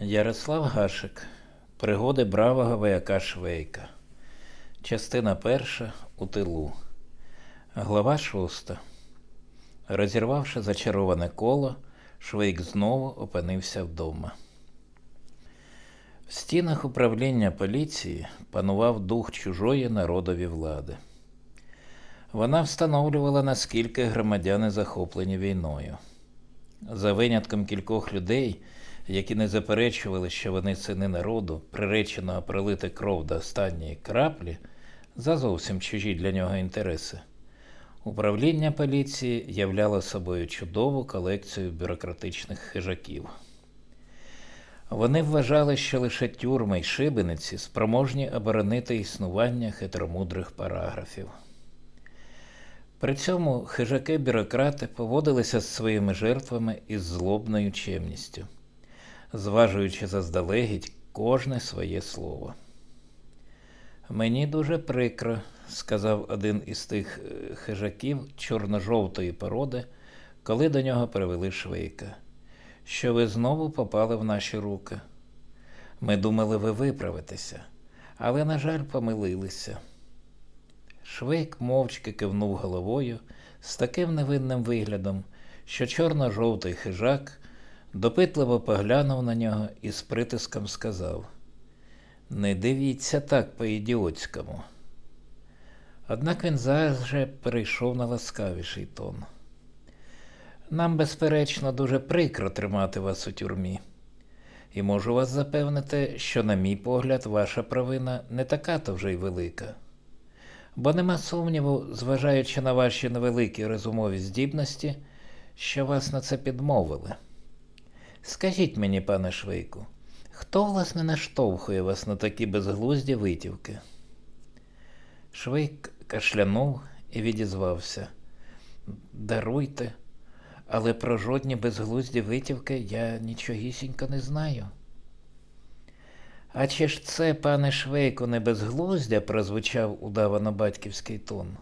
Ярослав Гашик. Пригоди бравого вояка Швейка. Частина перша у тилу. Глава шоста. Розірвавши зачароване коло, Швейк знову опинився вдома. В стінах управління поліції панував дух чужої народові влади. Вона встановлювала, наскільки громадяни захоплені війною. За винятком кількох людей, які не заперечували, що вони сини народу, приреченого пролити кров до останньої краплі, за зовсім чужі для нього інтереси. Управління поліції являло собою чудову колекцію бюрократичних хижаків. Вони вважали, що лише тюрми й шибениці спроможні оборонити існування хитромудрих параграфів. При цьому хижаки-бюрократи поводилися з своїми жертвами із злобною чемністю, зважуючи заздалегідь кожне своє слово. Мені дуже прикро, сказав один із тих е, хижаків чорно-жовтої породи, коли до нього привели швейка, що ви знову попали в наші руки. Ми думали, ви виправитеся, але, на жаль, помилилися. Швейк мовчки кивнув головою з таким невинним виглядом, що чорно-жовтий хижак допитливо поглянув на нього і з притиском сказав: Не дивіться так по-ідіотському. Однак він зараз же перейшов на ласкавіший тон. Нам, безперечно, дуже прикро тримати вас у тюрмі. І можу вас запевнити, що, на мій погляд, ваша провина не така то вже й велика. Бо нема сумніву, зважаючи на ваші невеликі розумові здібності, що вас на це підмовили. Скажіть мені, пане Швейку, хто власне наштовхує вас на такі безглузді витівки? Швейк кашлянув і відізвався. Даруйте, але про жодні безглузді витівки я нічогісінько не знаю. А чи ж це, пане Швейку, не безглуздя, прозвучав удавано батьківський тон,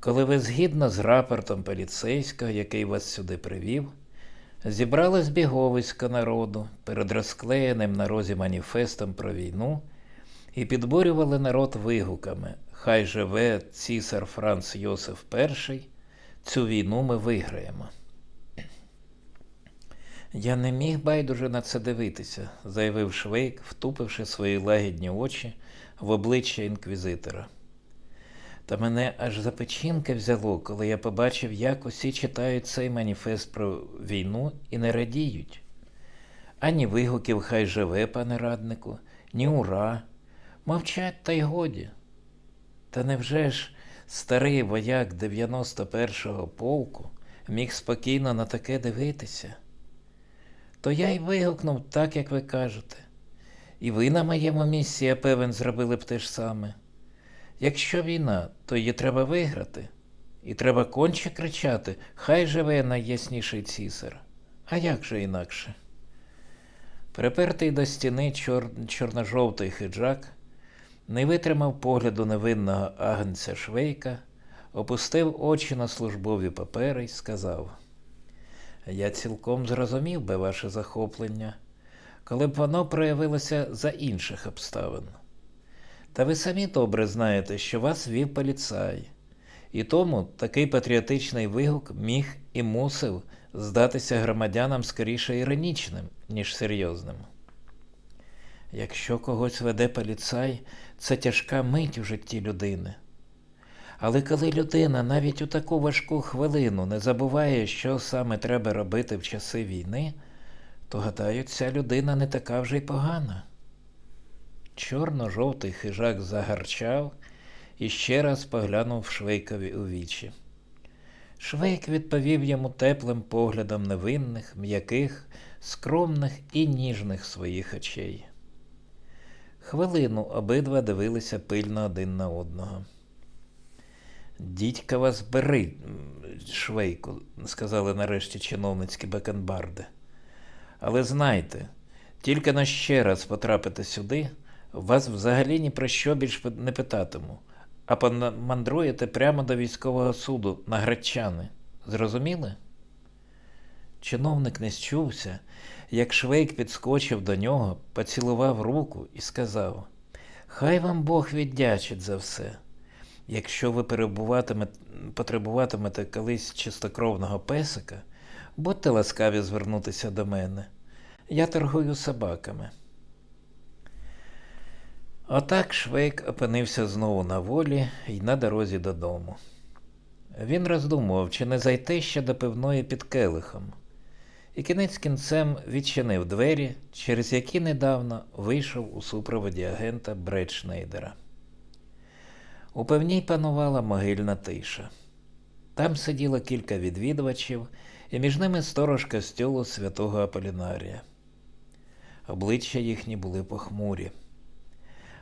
коли ви згідно з рапортом поліцейського, який вас сюди привів, зібрали збіговисько народу перед розклеєним на розі маніфестом про війну і підбурювали народ вигуками Хай живе цісар Франц Йосиф І, цю війну ми виграємо. Я не міг байдуже на це дивитися, заявив Швейк, втупивши свої лагідні очі в обличчя інквізитора. Та мене аж за печінки взяло, коли я побачив, як усі читають цей маніфест про війну і не радіють. Ані вигуків хай живе, пане раднику, ні ура. Мовчать та й годі. Та невже ж старий вояк 91-го полку міг спокійно на таке дивитися? То я й вигукнув так, як ви кажете. І ви на моєму місці, я певен, зробили б те ж саме. Якщо війна, то її треба виграти. І треба конче кричати Хай живе найясніший цісар. А як же інакше? Припертий до стіни чор... чорно-жовтий хиджак не витримав погляду невинного агнця Швейка, опустив очі на службові папери і сказав. Я цілком зрозумів би ваше захоплення, коли б воно проявилося за інших обставин. Та ви самі добре знаєте, що вас вів поліцай, і тому такий патріотичний вигук міг і мусив здатися громадянам скоріше іронічним, ніж серйозним. Якщо когось веде поліцай, це тяжка мить у житті людини. Але коли людина навіть у таку важку хвилину не забуває, що саме треба робити в часи війни, то гадаю, ця людина не така вже й погана. Чорно-жовтий хижак загарчав і ще раз поглянув Швейкові у вічі. Швейк відповів йому теплим поглядом невинних, м'яких, скромних і ніжних своїх очей. Хвилину обидва дивилися пильно один на одного. Дідька вас бери, швейку, сказали нарешті чиновницькі бакенбарди. Але знайте, тільки на ще раз потрапите сюди, вас взагалі ні про що більш не питатиму, а помандруєте прямо до військового суду на Гречани. Зрозуміли? чиновник не щувся, як Швейк підскочив до нього, поцілував руку і сказав: Хай вам Бог віддячить за все. Якщо ви потребуватимете колись чистокровного песика, будьте ласкаві звернутися до мене. Я торгую собаками. Отак Швейк опинився знову на волі і на дорозі додому. Він роздумував, чи не зайти ще до пивної під келихом, і кінець кінцем відчинив двері, через які недавно вийшов у супроводі агента Бредшнейдера. У певній панувала могильна тиша. Там сиділо кілька відвідувачів, і між ними сторож костюлу святого Аполінарія. Обличчя їхні були похмурі.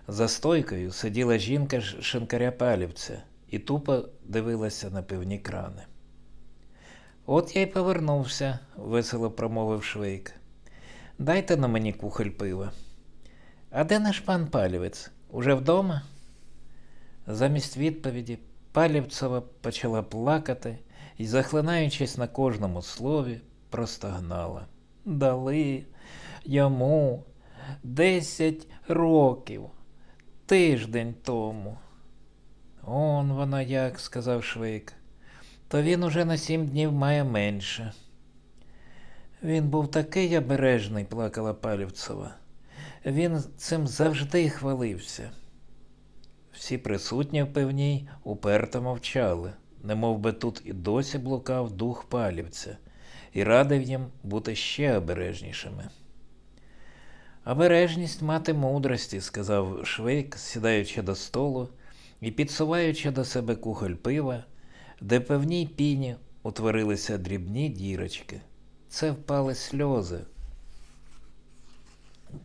За стойкою сиділа жінка шинкаря палівця і тупо дивилася на пивні крани. От я й повернувся, весело промовив Швейк. Дайте на мені кухоль пива. А де наш пан палівець? Уже вдома? Замість відповіді Палівцева почала плакати і, захлинаючись на кожному слові, простогнала. Дали йому десять років, тиждень тому. Он воно як, сказав Швейк. То він уже на сім днів має менше. Він був такий обережний, плакала Палівцева. Він цим завжди хвалився. Всі присутні в певній уперто мовчали, немов би тут і досі блукав дух палівця, і радив їм бути ще обережнішими. Обережність мати мудрості, сказав Швейк, сідаючи до столу і підсуваючи до себе кухоль пива, де певній піні утворилися дрібні дірочки. Це впали сльози.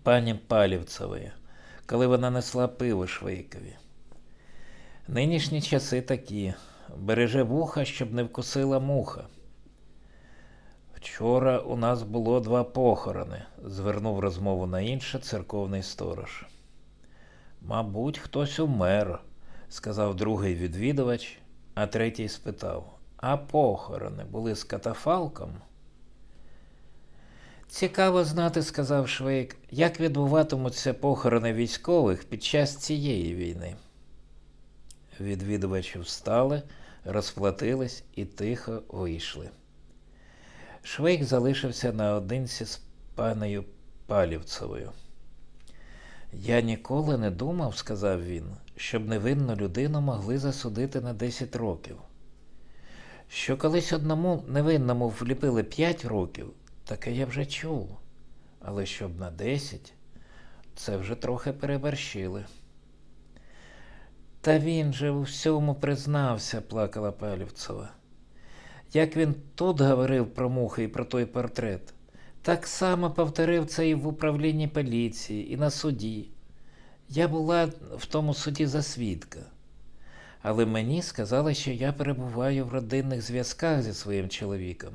Пані Палівцевої, коли вона несла пиво Швейкові. Нинішні часи такі. Береже вуха, щоб не вкусила муха. Вчора у нас було два похорони, звернув розмову на інше церковний сторож. Мабуть, хтось умер, сказав другий відвідувач, а третій спитав: А похорони були з катафалком? Цікаво знати, сказав Швейк, як відбуватимуться похорони військових під час цієї війни. Відвідувачі встали, розплатились і тихо вийшли. Швейк залишився наодинці з панею Палівцевою. Я ніколи не думав, сказав він, щоб невинну людину могли засудити на 10 років. Що колись одному невинному вліпили 5 років, таке я вже чув. Але щоб на 10, це вже трохи переборщили. Та він же у всьому признався, плакала Палівцева. Як він тут говорив про мухи і про той портрет, так само повторив це і в управлінні поліції, і на суді. Я була в тому суді за свідка. Але мені сказали, що я перебуваю в родинних зв'язках зі своїм чоловіком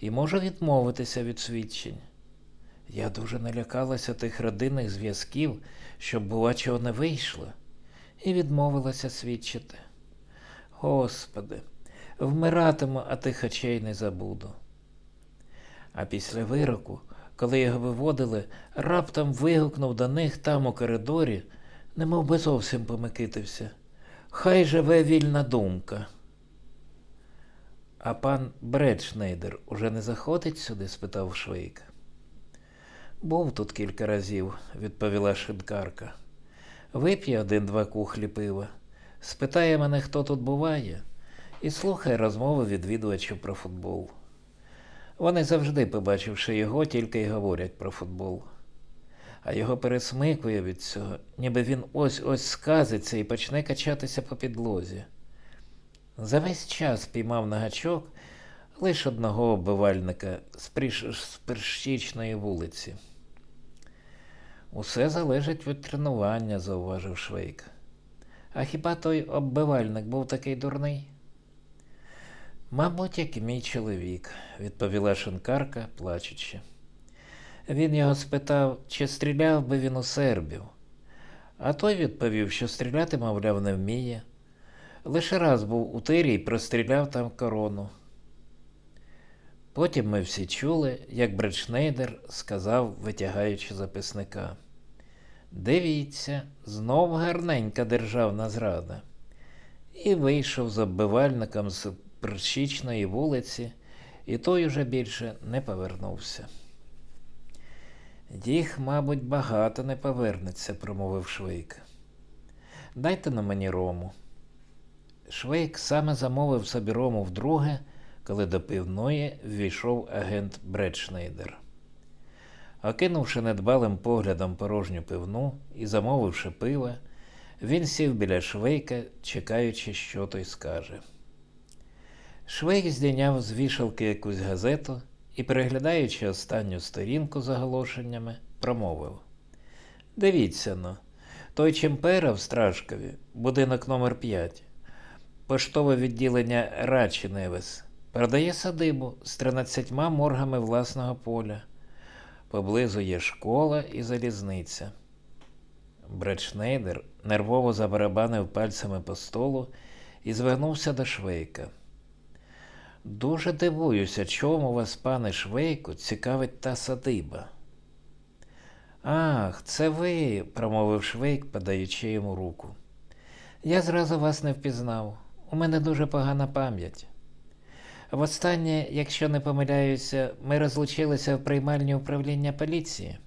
і можу відмовитися від свідчень. Я дуже налякалася тих родинних зв'язків, щоб, бува, чого не вийшло і відмовилася свідчити. Господи, вмиратиму, а тих очей не забуду. А після вироку, коли його виводили, раптом вигукнув до них там у коридорі, немов би зовсім помикитився. Хай живе вільна думка. А пан Бредшнейдер уже не заходить сюди? спитав Швейк. Був тут кілька разів, відповіла шинкарка. Вип'є один-два кухлі пива, спитає мене, хто тут буває, і слухає розмови відвідувачів про футбол. Вони завжди, побачивши його, тільки й говорять про футбол. А його пересмикує від цього, ніби він ось-ось сказиться і почне качатися по підлозі. За весь час піймав на гачок лише одного оббивальника з, Перщичної вулиці. Усе залежить від тренування, зауважив Швейк. А хіба той оббивальник був такий дурний? Мабуть, як і мій чоловік, відповіла шинкарка, плачучи. Він його спитав, чи стріляв би він у сербів. А той відповів, що стріляти, мовляв, не вміє. Лише раз був у тирі і простріляв там корону. Потім ми всі чули, як Бретшнейдер сказав, витягаючи записника. Дивіться, знов гарненька державна зрада. І вийшов з оббивальником Першічної вулиці, і той уже більше не повернувся. Їх, мабуть, багато не повернеться, промовив Швейк. Дайте на мені рому. Швейк саме замовив собі рому вдруге, коли до пивної ввійшов агент Бретшнейдер. Окинувши недбалим поглядом порожню пивну і замовивши пива, він сів біля Швейка, чекаючи, що той скаже. Швейк здійняв з вішалки якусь газету і, переглядаючи останню сторінку з оголошеннями, промовив: Дивіться но, той Чемпера в Страшкові, будинок номер 5 поштове відділення Рачі Невес, продає садибу з 13 моргами власного поля. Поблизу є школа і залізниця. Бретшнейдер нервово забарабанив пальцями по столу і звернувся до Швейка. Дуже дивуюся, чому вас, пане Швейку, цікавить та садиба. Ах, це ви, промовив Швейк, подаючи йому руку. Я зразу вас не впізнав. У мене дуже погана пам'ять. Востаннє, якщо не помиляюся, ми розлучилися в приймальні управління поліції.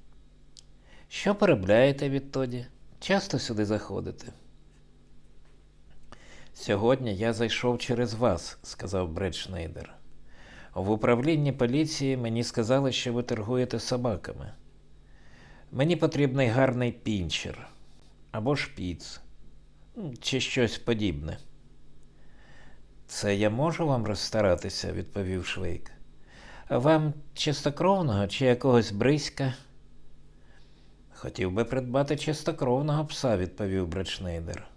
Що поробляєте відтоді? Часто сюди заходите? Сьогодні я зайшов через вас, сказав Бред Шнейдер. В управлінні поліції мені сказали, що ви торгуєте собаками. Мені потрібний гарний пінчер або шпіц, ну, чи щось подібне. Це я можу вам розстаратися, відповів Швейк. Вам чистокровного чи якогось бриська? Хотів би придбати чистокровного пса, відповів Бретшнейдер.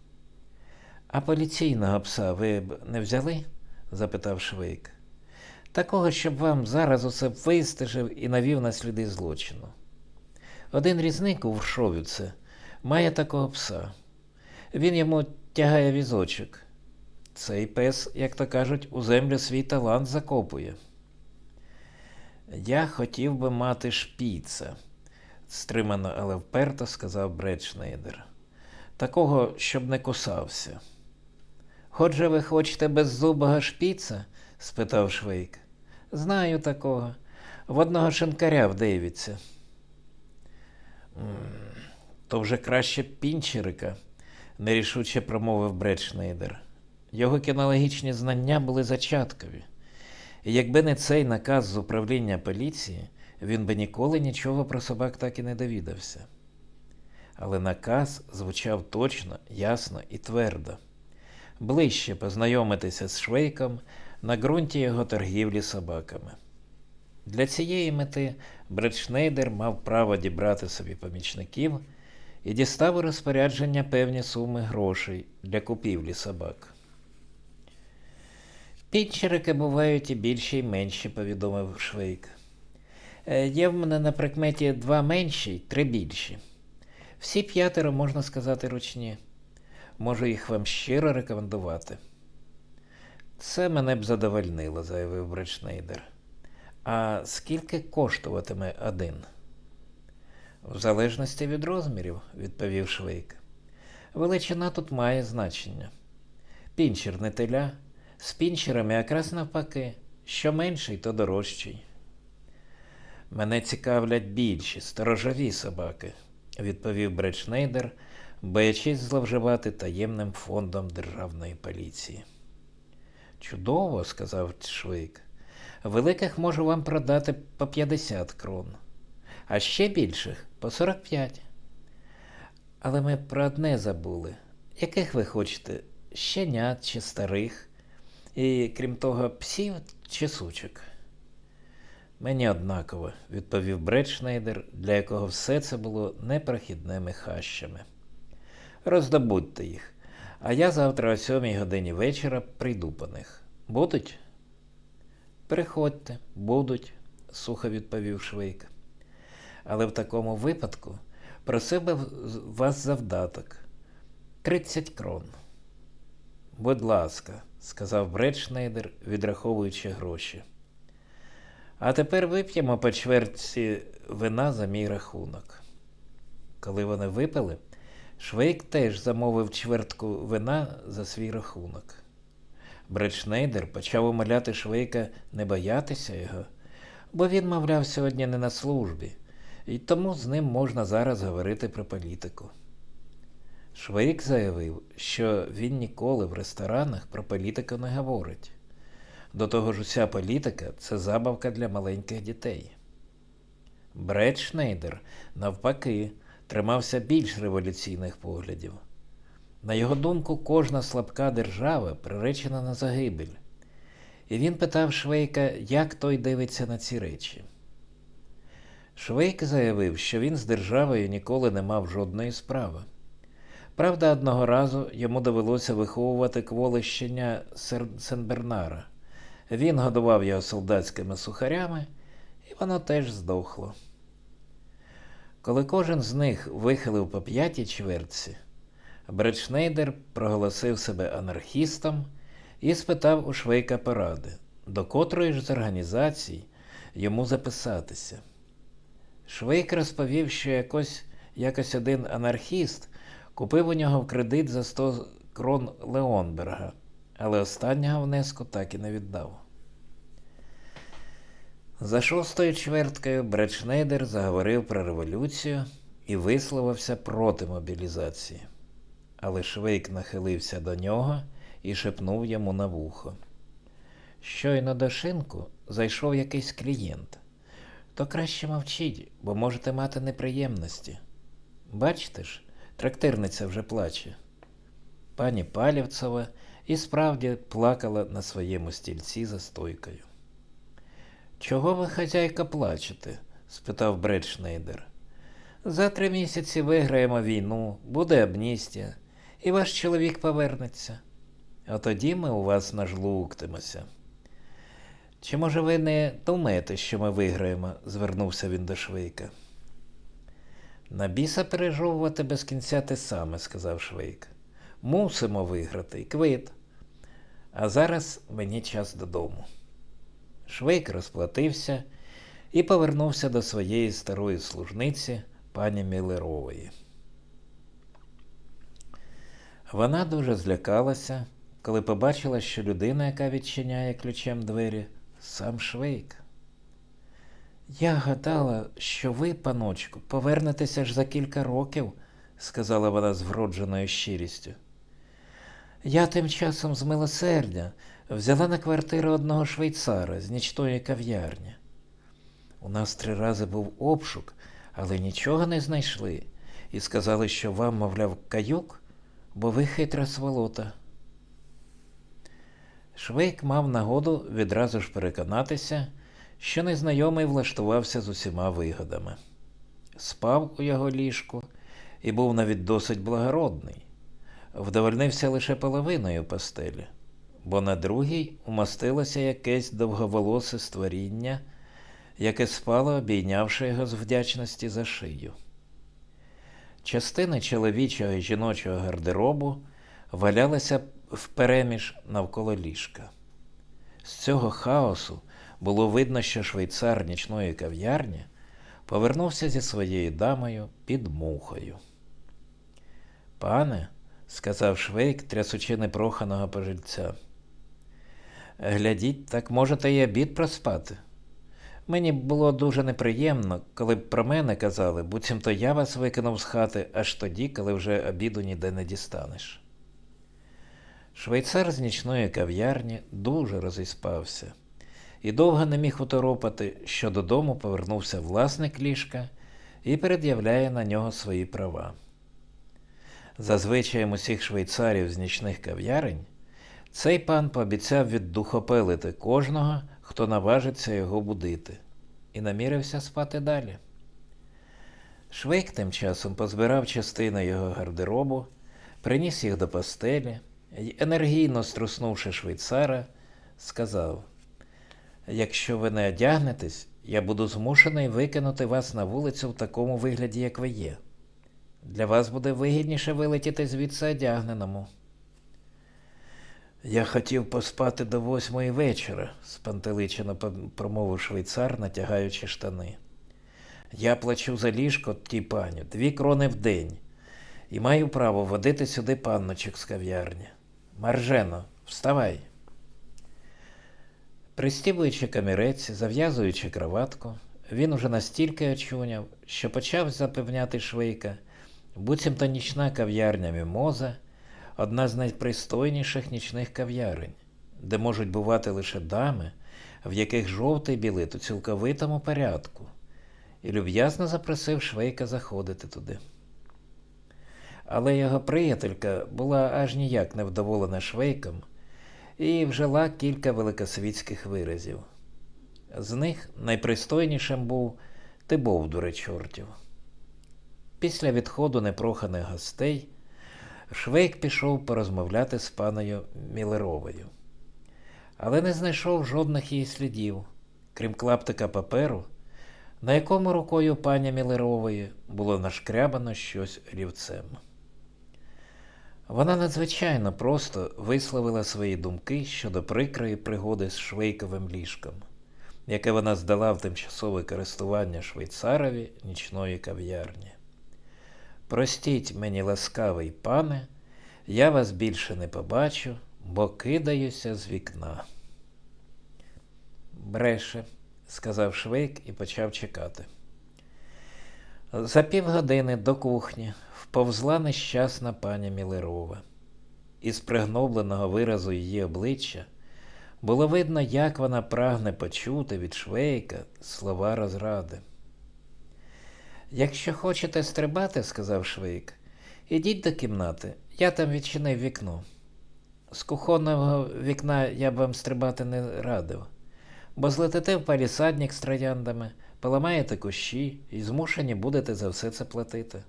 А поліційного пса ви б не взяли? запитав Швейк. Такого, щоб вам зараз усе вистежив і навів на сліди злочину. Один різник у Вршовіце має такого пса. Він йому тягає візочок. Цей пес, як то кажуть, у землю свій талант закопує. Я хотів би мати шпіца, стримано, але вперто сказав Бретшнейдер. Такого, щоб не кусався. Отже, ви хочете беззубого шпіца? спитав Швейк. Знаю такого. В одного шинкаря в Дейвіці. То вже краще пінчерика, нерішуче промовив Бретшнейдер. Його кінологічні знання були зачаткові. І якби не цей наказ з управління поліції, він би ніколи нічого про собак так і не довідався. Але наказ звучав точно, ясно і твердо. Ближче познайомитися з Швейком на ґрунті його торгівлі собаками. Для цієї мети Бретшнейдер мав право дібрати собі помічників і дістав у розпорядження певні суми грошей для купівлі собак. Підчерики бувають і більші, і менші, повідомив Швейк. «Е, Є в мене на прикметі два менші й три більші. Всі п'ятеро, можна сказати, ручні. Можу їх вам щиро рекомендувати. Це мене б задовольнило, заявив Бретшнейдер. А скільки коштуватиме один? В залежності від розмірів, відповів Швейк. Величина тут має значення. Пінчер не теля, з пінчерами якраз навпаки, що менший, то дорожчий. Мене цікавлять більші, сторожові собаки, відповів Бретшнейдер, боячись зловживати таємним фондом державної поліції. Чудово, сказав Швейк. Великих можу вам продати по 50 крон, а ще більших по 45. Але ми про одне забули. Яких ви хочете? Щенят чи старих? І крім того, псів чи сучок? Мені однаково, відповів Бретшнейдер, для якого все це було непрохідними хащами. Роздобудьте їх, а я завтра о сьомій годині вечора прийду по них. Будуть? Приходьте, будуть, сухо відповів Швейк. Але в такому випадку просив би вас завдаток тридцять крон. Будь ласка, сказав Бретшнейдер, відраховуючи гроші. А тепер вип'ємо по чверті вина за мій рахунок. Коли вони випили, Швейк теж замовив чвертку вина за свій рахунок. Бретшнейдер почав умоляти Швейка не боятися його, бо він, мовляв, сьогодні не на службі, і тому з ним можна зараз говорити про політику. Швейк заявив, що він ніколи в ресторанах про політику не говорить. До того ж, уся політика це забавка для маленьких дітей. Бред Шнейдер, навпаки, тримався більш революційних поглядів. На його думку, кожна слабка держава приречена на загибель. І він питав Швейка, як той дивиться на ці речі. Швейк заявив, що він з державою ніколи не мав жодної справи. Правда, одного разу йому довелося виховувати кволе щеня Сенбернара. Він годував його солдатськими сухарями, і воно теж здохло. Коли кожен з них вихилив по п'ятій чвертці, Бретшнейдер проголосив себе анархістом і спитав у Швейка поради, до котрої ж з організацій йому записатися. Швейк розповів, що якось, якось один анархіст купив у нього в кредит за 100 крон Леонберга, але останнього внеску так і не віддав. За шостою чверткою Бретшнейдер заговорив про революцію і висловився проти мобілізації. Але Швейк нахилився до нього і шепнув йому на вухо. Щойно до шинку зайшов якийсь клієнт. То краще мовчіть, бо можете мати неприємності. Бачите ж, трактирниця вже плаче. Пані Палівцева і справді плакала на своєму стільці за стойкою. Чого ви, хазяйка, плачете? спитав Бретшнейдер. За три місяці виграємо війну, буде амністія, і ваш чоловік повернеться. А тоді ми у вас нажлуктимося. Чи може ви не думаєте, що ми виграємо? звернувся він до Швейка. На біса пережовувати без кінця те саме, сказав Швейк. Мусимо виграти, квит. А зараз мені час додому. Швейк розплатився і повернувся до своєї старої служниці пані Мілерової. Вона дуже злякалася, коли побачила, що людина, яка відчиняє ключем двері, сам Швейк. Я гадала, що ви, паночку, повернетеся ж за кілька років, сказала вона з вродженою щирістю. Я тим часом з милосердя взяла на квартиру одного швейцара з нічної кав'ярні. У нас три рази був обшук, але нічого не знайшли, і сказали, що вам, мовляв, каюк, бо ви хитра сволота. Швейк мав нагоду відразу ж переконатися, що незнайомий влаштувався з усіма вигодами. Спав у його ліжку і був навіть досить благородний, вдовольнився лише половиною постелі, бо на другій умостилося якесь довговолосе створіння, яке спало, обійнявши його з вдячності за шию. Частини чоловічого і жіночого гардеробу валялися впереміж навколо ліжка. З цього хаосу було видно, що швейцар нічної кав'ярні повернувся зі своєю дамою під мухою. Пане, сказав Швейк, трясучи непроханого пожильця. Глядіть, так можете й обід проспати. Мені було дуже неприємно, коли б про мене казали, буцімто я вас викинув з хати аж тоді, коли вже обіду ніде не дістанеш. Швейцар з нічної кав'ярні дуже розіспався і довго не міг уторопати, що додому повернувся власник ліжка і пред'являє на нього свої права. За звичаєм усіх швейцарів з нічних кав'ярень, цей пан пообіцяв віддухопелити кожного, хто наважиться його будити, і намірився спати далі. Швейк тим часом позбирав частини його гардеробу, приніс їх до постелі і, енергійно струснувши швейцара, сказав: Якщо ви не одягнетесь, я буду змушений викинути вас на вулицю в такому вигляді, як ви є. Для вас буде вигідніше вилетіти звідси одягненому. Я хотів поспати до восьмої вечора, спантеличено промовив швейцар, натягаючи штани. Я плачу за ліжко, ті паню, дві крони в день, і маю право водити сюди панночок з кав'ярні. Маржено, вставай. Пристібуючи камірець, зав'язуючи краватку, він уже настільки очуняв, що почав запевняти швейка, буцімто нічна кав'ярня Мімоза одна з найпристойніших нічних кав'ярень, де можуть бувати лише дами, в яких жовтий білет у цілковитому порядку, і люб'язно запросив швейка заходити туди. Але його приятелька була аж ніяк не вдоволена швейком і вжила кілька великосвітських виразів. З них найпристойнішим був ти бовдуре чортів. Після відходу непроханих гостей Швейк пішов порозмовляти з паною Мілеровою, але не знайшов жодних її слідів, крім клаптика паперу, на якому рукою пані Мілерової було нашкрябано щось олівцем. Вона надзвичайно просто висловила свої думки щодо прикрої пригоди з швейковим ліжком, яке вона здала в тимчасове користування швейцарові нічної кав'ярні. Простіть мені, ласкавий пане, я вас більше не побачу, бо кидаюся з вікна. Бреше, сказав Швейк і почав чекати. За півгодини до кухні вповзла нещасна пані Мілерова. Із пригнобленого виразу її обличчя було видно, як вона прагне почути від Швейка слова розради. Якщо хочете стрибати, сказав Швейк, ідіть до кімнати, я там відчинив вікно. З кухонного вікна я б вам стрибати не радив, бо злетите в палісадник з трояндами, поламаєте кущі і змушені будете за все це платити.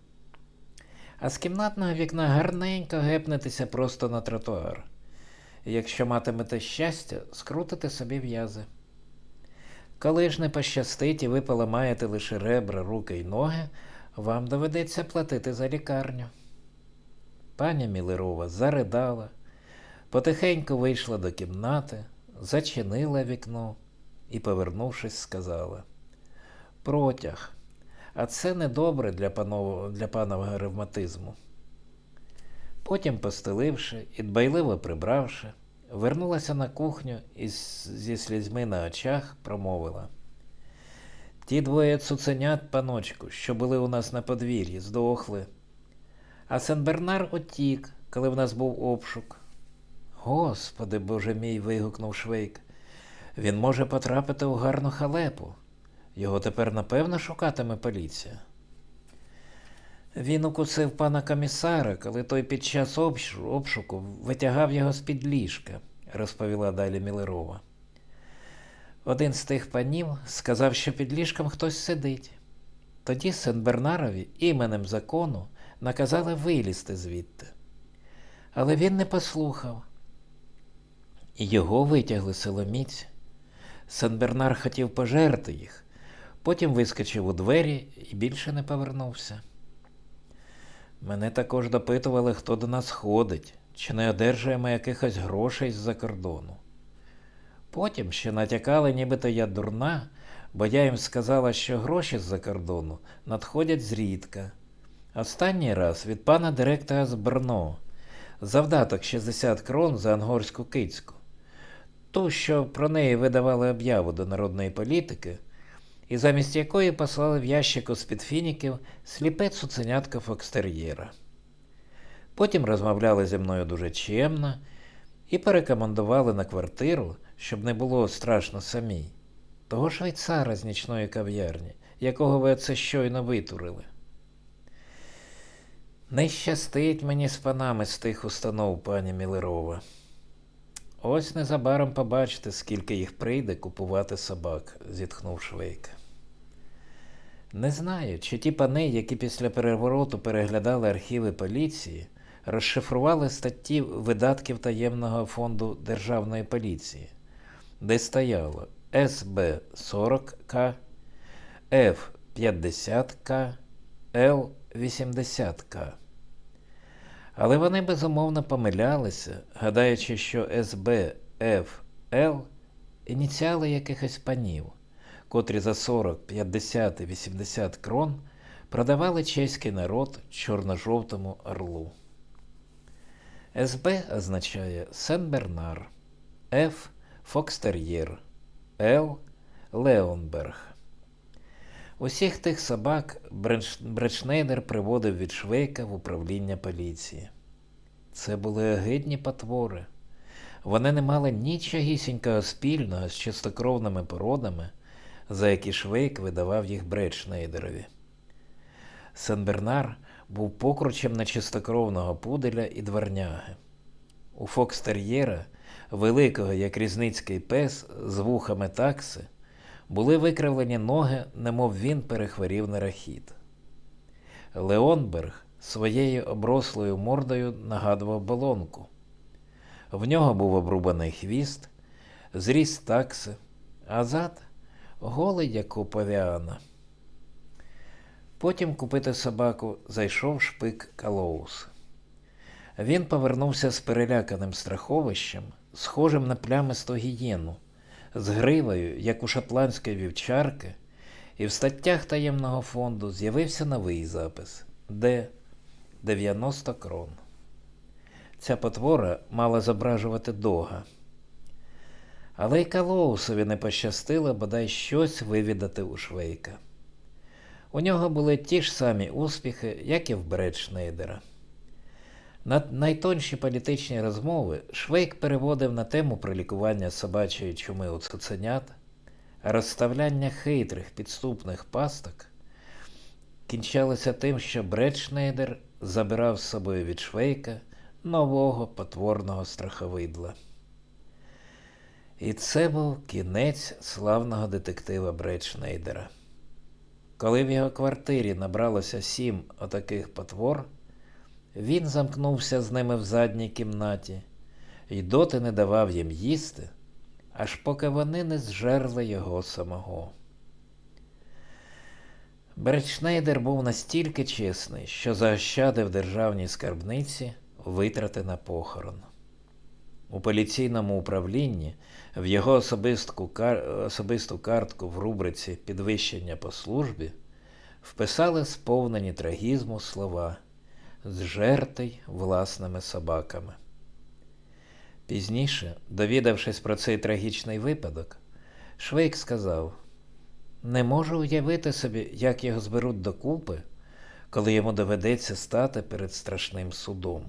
А з кімнатного вікна гарненько гепнетеся просто на тротуар. І якщо матимете щастя, скрутите собі в'язи. Коли ж не пощастить і ви поламаєте лише ребра, руки й ноги, вам доведеться платити за лікарню. Пані Мілерова заридала, потихеньку вийшла до кімнати, зачинила вікно і, повернувшись, сказала Протяг, а це недобре для, панов... для панового ревматизму. Потім, постеливши і дбайливо прибравши, вернулася на кухню і зі слізьми на очах промовила. Ті двоє цуценят, паночку, що були у нас на подвір'ї, здохли. А Сен-Бернар утік, коли в нас був обшук. Господи боже мій. вигукнув Швейк. Він може потрапити у гарну халепу. Його тепер напевно шукатиме поліція. Він укусив пана комісара, коли той під час обшуку витягав його з-під ліжка, розповіла далі Мілерова. Один з тих панів сказав, що під ліжком хтось сидить. Тоді Сен-Бернарові іменем закону наказали вилізти звідти. Але він не послухав. Його витягли силоміць. Сен-Бернар хотів пожерти їх, потім вискочив у двері і більше не повернувся. Мене також допитували, хто до нас ходить, чи не одержуємо якихось грошей з-за кордону. Потім ще натякали, нібито я дурна, бо я їм сказала, що гроші з-за кордону надходять зрідка. Останній раз від пана директора з Брно. Завдаток 60 крон за ангорську кицьку. Ту, що про неї видавали об'яву до народної політики, і замість якої послали в ящику з-під фініків сліпе цуценятко Фокстер'єра. Потім розмовляли зі мною дуже чемно і порекомендували на квартиру, щоб не було страшно самій, того швейцара з нічної кав'ярні, якого ви оце щойно витурили. Не щастить мені з панами з тих установ, пані Мілерова. Ось незабаром побачите, скільки їх прийде купувати собак, зітхнув Швейк. Не знаю, чи ті пани, які після перевороту переглядали архіви поліції, розшифрували статті видатків таємного фонду Державної поліції, де стояло СБ 40К, Ф 50К, Л 80К. Але вони безумовно помилялися, гадаючи, що СБ, Ф, ініціали якихось панів, котрі за 40, 50 і 80 крон продавали чеський народ чорно-жовтому орлу. СБ означає Сен-Бернар, Ф Фокстер'єр, Л Леонберг. Усіх тих собак Бретшнейдер приводив від Швейка в управління поліції. Це були огидні потвори. Вони не мали нічогісінького спільного з чистокровними породами, за які Швейк видавав їх Бретшнейдерові. Сен-Бернар був покручем на чистокровного пуделя і дворняги. У Фокстер'єра, великого як різницький пес з вухами такси, були викривлені ноги, немов він перехворів на рахіт. Леонберг своєю оброслою мордою нагадував балонку. В нього був обрубаний хвіст, зріст такси, а зад голий, як у павіана. Потім купити собаку зайшов шпик Калоус. Він повернувся з переляканим страховищем, схожим на плямисту гієну, з гривою, як у шотландської вівчарки, і в статтях таємного фонду з'явився новий запис Д 90 крон. Ця потвора мала зображувати дога. Але й Калоусові не пощастило бодай щось вивідати у Швейка. У нього були ті ж самі успіхи, як і в Бретшнейдера. На найтонші політичні розмови Швейк переводив на тему про лікування собачої чуми у цуценят, розставляння хитрих підступних пасток кінчалося тим, що Бретшнейдер забирав з собою від Швейка нового потворного страховидла. І це був кінець славного детектива Бретшнейдера. Коли в його квартирі набралося сім отаких потвор, він замкнувся з ними в задній кімнаті і доти не давав їм їсти, аж поки вони не зжерли його самого. Бретшнейдер був настільки чесний, що заощадив державній скарбниці витрати на похорон. У поліційному управлінні в його особисту, кар... особисту картку в рубриці Підвищення по службі вписали сповнені трагізму слова зжертий власними собаками. Пізніше, довідавшись про цей трагічний випадок, Швейк сказав: Не можу уявити собі, як його зберуть докупи, коли йому доведеться стати перед страшним судом.